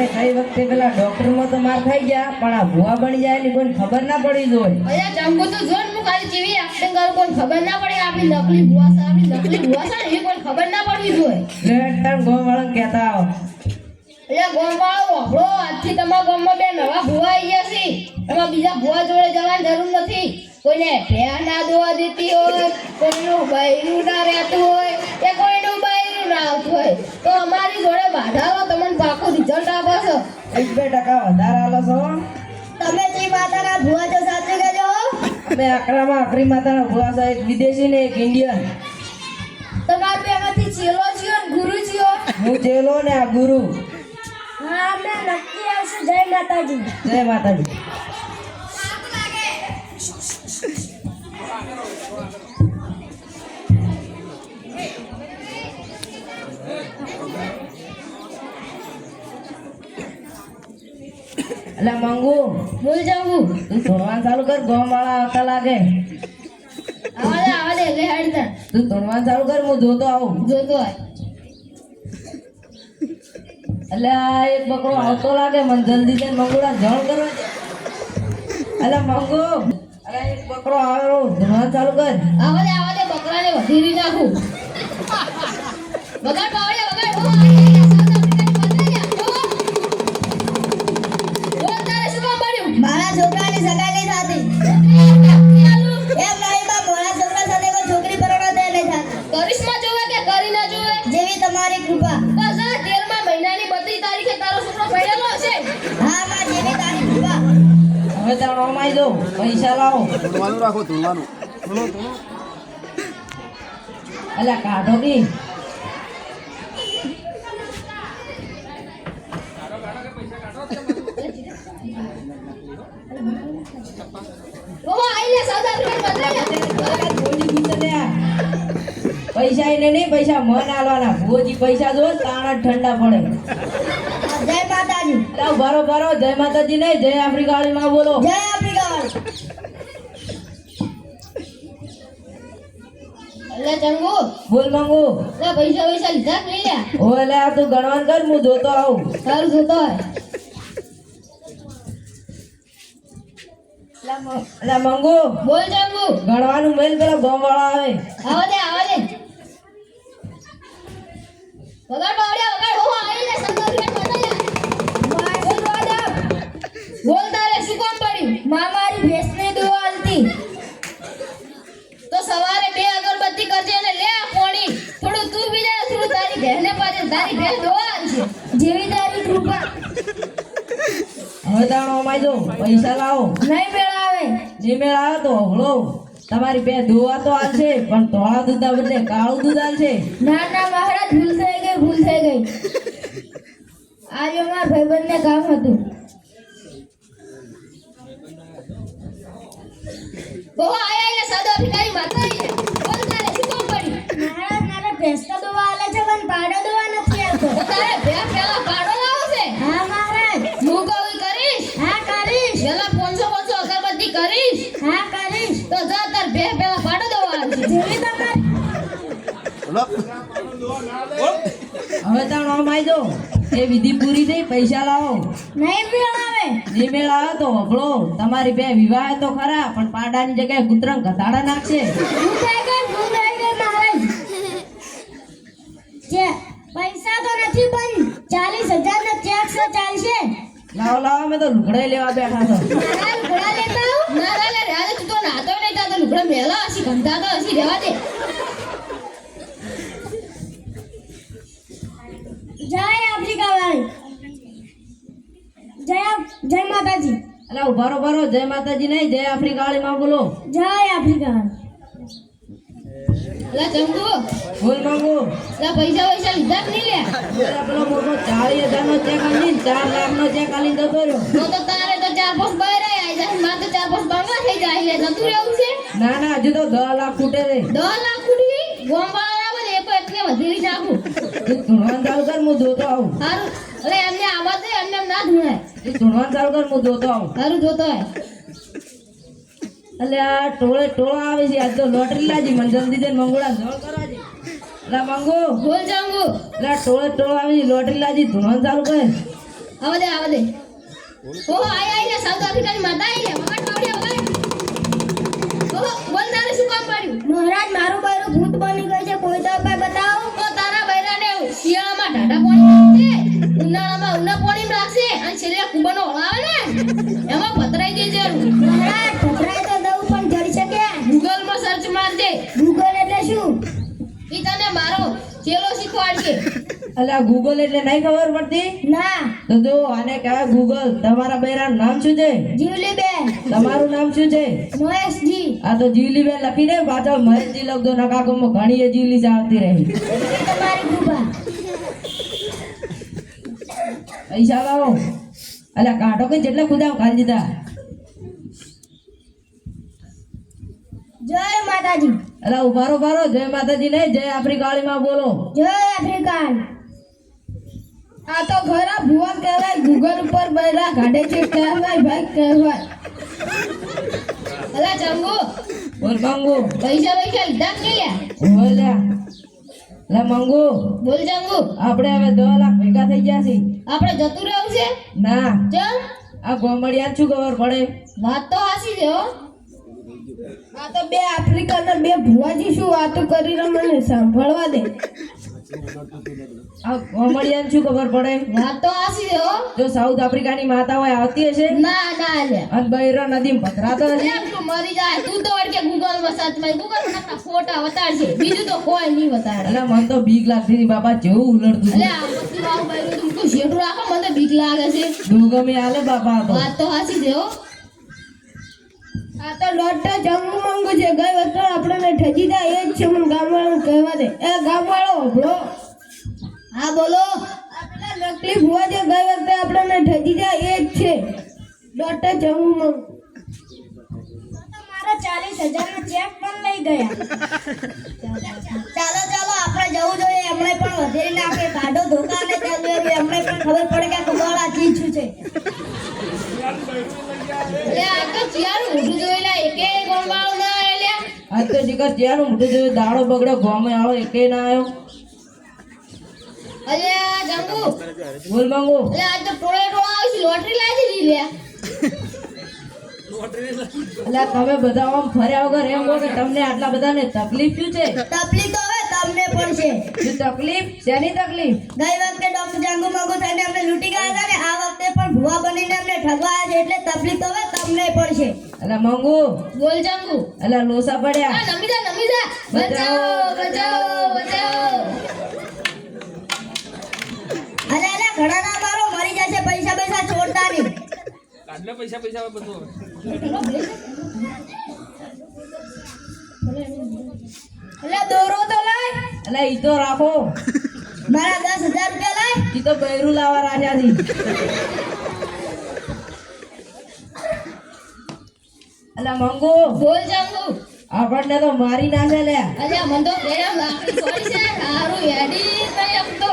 આપણે ખાઈ વખતે પેલા ડોક્ટરમાં તો માર ખાઈ ગયા પણ આ ભૂવા બની જાય ને કોઈને ખબર ના પડી જોઈ. અરે ચંપુ તો જો ને કાલ જેવી એક્ટિંગ કરું કોઈ ખબર ના પડે આપણી નકલી ભૂવા સા આપણી નકલી ભૂવા સા એ કોઈ ખબર ના પડવી જોઈ. તાર ગોમ વાળા કહેતા આવો. એટલે ગોમવાળો વહોળો આજથી તમારા ગામમાં બે નવા ભુવા આવી ગયા છે. એમાં બીજા ભુવા જોડે જવાની જરૂર નથી. કોઈને ભેં ના દોવા દેતી હોય કોઈનું બૈરું ના રહેતું હોય. કે કોઈનું ના આવતું હોય. તો અમારી જોડે બાધાવો તમને પાકું રિઝલ્ટ આપે છે એક બે ટકા વધારે આલો છો. તમે જે માતાના ભુવા છો સાચું કહેજો. અમે આકરામાં આકરી માતાના ભૂવા છે એક વિદેશી ને એક ઇન્ડિયન તમારે બે એમાંથી ચેલો છીએ ને ગુરુ છીએ હું ચેલો ને આ ગુરુ. હા અમે નક્કી આવશું. જય માતાજી. જય માતાજી. એટલે મંગુ બોલ જાવું તું ધોણવાનું ચાલુ કર ગોમ વાળા આવતા લાગે. આવાજે આવાજે એટલે હેડ તું ધોણવાનું ચાલુ કર હું જોતો આવું. જોતો એટલે આ એક બકરો આવતો લાગે મને જલ્દી જઈને મંગુડા જણ કરવા દે. એટલે મંગુ અરે એક બકરો આવે ધોણવાનું ચાલુ કર. આવાજે આવાજે બકરાને વધી નાખું. વગાડ પાવડે વગાડ 26 માં જોવે કે ઘરી ના જોવે? જેવી તમારી કૃપા. બસ આ મહિનાની 32 તારીખે તારો છોકરો ભણેલો હશે. હા માં જેવી તારી કૃપા. હવે તારો અમાઈ દો પૈસા લાવો. ધોવાનું રાખો ધોવાનું. ધોલો અલા કાઢો કી એને નહીં પૈસા મન આલવાના ભોજી પૈસા જો તાણ ઠંડા પડે. જય માતાજી. લાવ ભરો ભરો જય માતાજી નહીં જય આફ્રિકા વાળી માં બોલો. જય આફ્રિકા એટલે ચંગુ. બોલ મંગુ. એટલે પૈસા પૈસા લીધા કે નહીં ઓ એટલે આ તું ગણવાન કર હું જોતો આવું. તારું જોતો હોય. મંગુ. બોલ ચંગુ. ગણવાનું મેલ પેલા ગમ વાળા આવે. આવો દે આવા દે. વગાડ પાવડે વગર હું આવી ને બદલાઈ બોલ તારે શું કામ પડ્યું? માં મારી ભેંસની દુઆ આલતી. તો સવારે બે અગરબત્તી કરજે અને લે પોણી. થોડું તું બી જા થોડું તારી બહેને પાછળ તારી બહેન દોવા છે જેવી તારી કૃપા. હવે તાણો અમાઈ જો પૈસા લાવો. નહીં મેળાવે. જે મેળ આવે તો હવળો. તમારી બે ધોવા તો આલશે પણ ધોળા દૂધ બદલે કાળું દૂધ આલશે. ના ના મહારાજ ભૂલ થઈ ગઈ ભૂલ થઈ ગઈ. આજે મારા ભાઈબંધને કામ હતું. બહુ આયા સાઉથ આફ્રિકાની માતા બોલ તારે શું કામ મારે આલે છે પણ પાડો દુઆ નથી આવતો તારે બે પેલા પાડો લાવો છે હા મહારાજ. હું કહું કરીશ? હા કરીશ. પેલા પોનસો પોનસો અગરબત્તી કરીશ. હા કરીશ. તો જા તાર બે પેલા પાડો દોવા આવશે જેવી તમારી હવે તાણ ઓમાઈ દો. એ વિધિ પૂરી થઈ પૈસા લાવો. નહીં મેળાવે. જે મેળ આવે તો હવળો તમારી બે વિવાહ તો ખરા પણ પાડાની જગ્યાએ કૂતરાને ઘટાડા નાખશે. પૈસા તો નથી પણ ચાલીસ હજાર ના ચેક છે ચાલશે. લાવો લાવો અમે તો લુગડે લેવા બેઠા છો. લુગડા લેતા આવ. ના ના લે રહેવા તું તો નાતો નહીં તાતો લુગડા મેલા હસી ગંધા તો હસી રહેવા દે. જય આફ્રિકા વાળી જય જય માતાજી. એટલે ઉભારો ભરો જય માતાજી નહીં જય આફ્રિકા વાળી માં બોલો. જય આફ્રિકા. વાળી ચંગુ બોલ મંગુ લે પૈસા પૈસા લીધા કે નહીં લે પેલો મોટો નો ચેક આલી ચાર લાખ નો ચેક આલી જતો રહ્યો. તો તો તારે તો ચાર પાંચ બહાર આવી જાય મારે તો ચાર પાંચ બહાર થઈ જાય લે નતું રહેવું છે? ના ના હજુ તો દસ લાખ ખૂટે છે. દસ લાખ ખૂટી ગોમ વાળા આવે ને એ તો એટલે વધી નાખું ધૂણવાનું ચાલુ કર હું જોતો આવું. સારું એટલે એમને આવા દે એમને એમ ના ધૂણાય તું ધૂણવાનું ચાલુ કર હું જોતો આવું. સારું જોતો હોય. એટલે આ ટોળે ટોળો આવે છે આજ તો લોટરી લાજી મને જલ્દી જઈને મંગોળા જળ છે એટલે મંગુ. બોલ ચંગુ એટલે ટોળે ટોળો આવે છે લોટરી લાજી ધૂણવાનું ચાલુ કર આવા દે આવા દે. ઓહો આય આય ને સાઉથ આફ્રિકાની માતા આઈ લે એમાં પતરાઈ દેજે મહારાજ ખતરાય તો દઉં પણ જડી શકે? ગૂગલમાં સર્ચ મારજે. ગૂગલ એટલે શું? ઈ તને મારો ચેલો શીખવાડશે અલા ગૂગલ એટલે નહીં ખબર પડતી? ના. તો જો આને કહેવાય ગૂગલ. તમારા બૈરાનું નામ શું છે? જીવલી બેન તમારું નામ શું છે? મહેશજી. આ તો જીવલી બેન લખીને પાછળ મહેશજી લખજો નકા કોમો ઘણી જીવલી જ આવતી રહી તમારી કૃપા. પૈસા લાવો. અલ્યા કાઢો કે જેટલા ખુદા ખાલી દીધા જય માતાજી અલા ઉભારો ઉભારો જય માતાજી ને જય આફ્રિકાળીમાં બોલો જય આફ્રિકાન આ તો ખરા ભુવા કહેવાય ગૂગલ ઉપર બૈરા કાઢે છે કહેવાય ભાઈ કહેવાય અલા ચંગુ બોલ મંગુ પૈસા પૈસા લીધા કે લ્યા બોલ લ્યા લે મંગુ. બોલ જંગુ આપણે હવે દો લાખ ભેગા થઈ ગયા છીએ. આપણે જતું રહેવું છે? ના. ચમ આ ગોમડિયા શું ખબર પડે? વાત તો હાસી છે હો. આ તો બે આફ્રિકાના બે ભુવાજી શું વાતો કરી રહ્યા મને? સાંભળવા દે. ગોમડિયા શું ખબર પડે? વાત તો હાસી હો. જો સાઉથ આફ્રિકાની માતા હોય આવતી હશે? ના ના લે. અને બૈરા નદીમાં પધરાતો હશે મરી જાય તું તો ગૂગલમાં સર્ચ ગૂગલમાં ફોટા વતાડશે બીજું તો કોઈ નહીં વતાડે. એટલે મને તો બીક લાગતી હતી બાપા જેવું ઉલડતું અલે આ બૈરું તું શેઠું રાખો મને તો બીક લાગે છે. દુર્ગમી આલે બાપા તો. વાત તો હાસી દેવો હો. આ તો ડોક્ટર જમવું મંગુ છે. ગઈ વખતે આપણને ઠજી દા એ જ છે મને ગામવાળાને કહેવા દે. એ ગામવાળો હોભળો હા બોલો. આપણા નકલી ભૂવા જે ગઈ વખતે આપણને ઠજી દા એ જ છે. ડોક્ટર જંગુ મંગુ. મારા ચાલીસ હજારનો ચેક પણ લઈ ગયા. ચાલો ચાલો આપણે જવું જોઈએ. એમણે પણ વધેરી આપણે કાઢો ધોકા ને ચાલુ એમણે પણ ખબર પડે કે આ કુવાડા ચીજ છે. એટલે આ તો ચિયારું આજ જ્યાં મોટું જોયું દાડો બગડો ગોમે આવો એકે ના આવ્યો અલે જંગુ. બોલ મંગુ. અલે આજ તો ટોળે ટોળા આવી છે લોટરી લાવી દીધી લે તમે બધા આમ ફર્યા વગર એમ કહો કે તમને આટલા બધાને તકલીફ શું છે? તકલીફ તો હવે તમને પણ છે. શું તકલીફ? શેની તકલીફ? ગઈ વખતે ડોક્ટર જંગુ મંગુ થઈને અમને લૂંટી ગયા હતા ને આ વખતે પણ ભુવા બનીને અમને ઠગવાયા છે એટલે તકલીફ તો હવે તમને પણ છે. એટલે મંગુ. બોલ જંગુ. એટલે લોસા પડ્યા. જા બચાવો બચાવો બચાવો. અરે અરે ઘણા ના મારો મરી જશે પૈસા પૈસા છોડતા નહીં કાઢલે પૈસા પૈસા બધું એટલે દોરો તો લાય. એટલે ઈ તો રાખો. મારા દસ હજાર રૂપિયા લાય. ઈ તો બૈરું લાવા રાખ્યા છે. અલા મંગુ. બોલ જંગુ. આપણને તો મારી નાખે લે. અલ્યા મન તો પ્રેમ લાગણી છોડી છે. હારું હેડી નહીં એમ તો.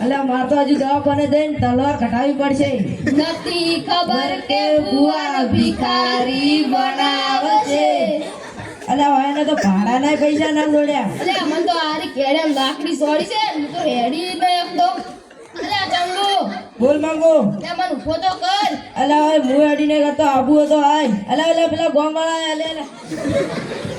એટલે માર તો હજુ દવાખાને જઈને તલવાર કટાવી પડશે. નથી ખબર કે ભુવા ભિખારી બનાવે છે એટલે હવે તો તો ભાડાના પૈસા ના જોડ્યા. અલ્યા મન તો આરી કેડે લાકડી છોડી છે. હું તો હેડી નહીં એમ તો. જંગુ બોલ મંગુ. લે મન ઊભો તો કર. અલા હોય હું અડીને કરતો આબુ હતો આય. અલા અલા પેલા ગોમ વાળા એટલે